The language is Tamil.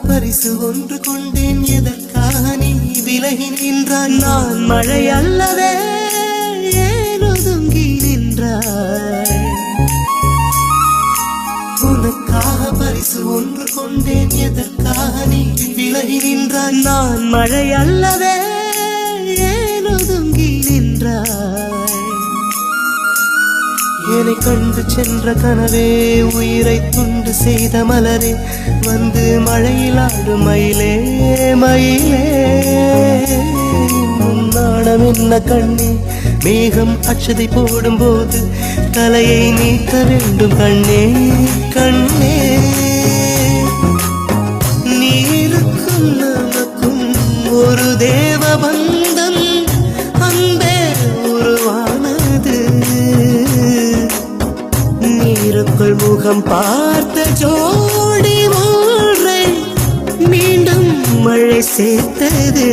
பரிசு ஒன்று கொண்டேன். எதற்காக நீ விலகி நின்றாய்? நான் மழை அல்லவே ஏன் ஒதுங்கி நின்றாய்? உனக்காக பரிசு ஒன்று கொண்டேன். எதற்காக நீ விலகி நின்றாய்? நான் மழை அல்லவே என்னை கண்டு சென்ற கனவே உயிரை துண்டு செய்த மலரே வந்து மழையில் ஆடும் மயிலே மயிலே. முன்னாடம் என்ன கண்ணே? மேகம் அச்சதை போடும் போது தலையை நீக்க வேண்டும் கண்ணே கண்ணே. நீருக்கும் நமக்கும் ஒரு தேவ பந்தம். நீருக்குள் முகம் பார்த்த ஜோடி ஒன்றை மீண்டும் மழை சேர்த்தது.